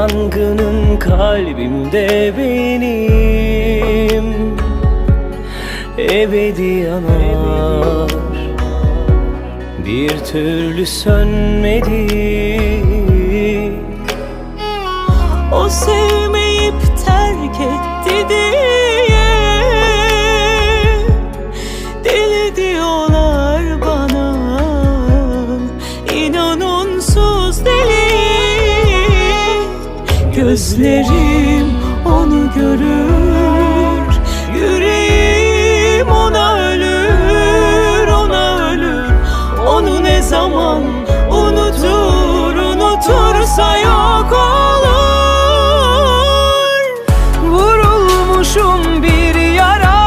yangının kalbimde benim. Ebedi yanar. Bir türlü sönmedi. O sevmeyip Gözlerim onu görür. Yüreğim ona ölür Ona ölür. Onu ne zaman unutur Unutursa yok olur. Vurulmuşum bir yara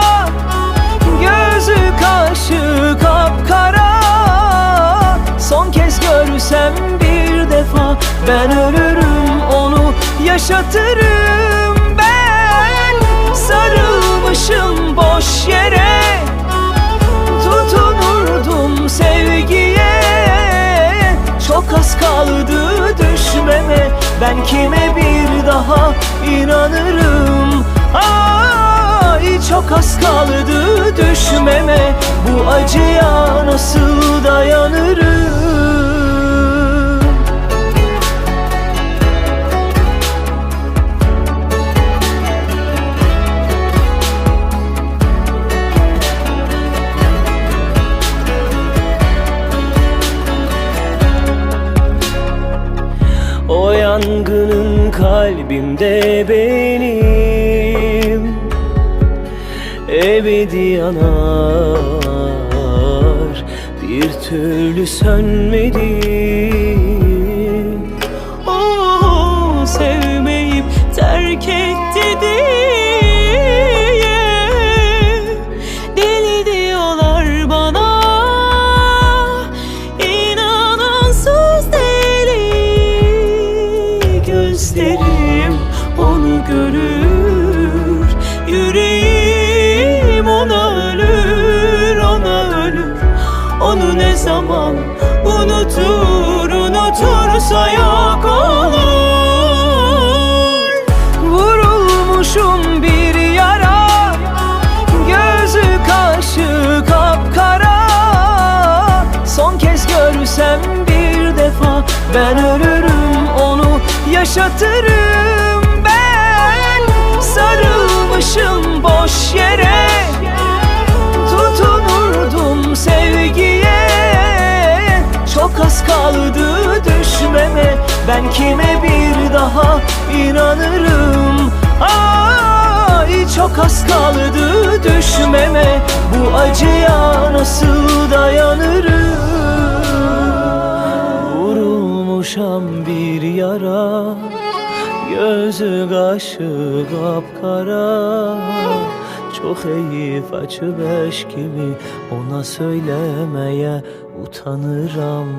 Gözü kaşı kapkara. Son kez görsem bir defa Ben ölürüm yaşatırım ben. Sarılmışım boş yere Tutunurdum sevgiye. Çok az kaldı düşmeme Ben kime bir daha inanırım? Ay çok az kaldı düşmeme Bu acıya nasıl dayanırım O yangının kalbimde benim. Ebedi yanar Bir türlü sönmedi onu görür. Yüreğim ona ölür Ona ölür. Onu ne zaman unutur Unutursa yok olur. Vurulmuşum bir yara Gözü kaşı kapkara. Son kez görsem bir defa Ben ölürüm onu yaşatırım kaldı düşmeme. Ben kime bir daha inanırım? Ay çok az kaldı düşmeme. Bu acıya nasıl dayanırım? Vurulmuşam bir yara. Gözü kaşı kapkara. Çok heyif açı beş gibi Ona söylemeye utanıram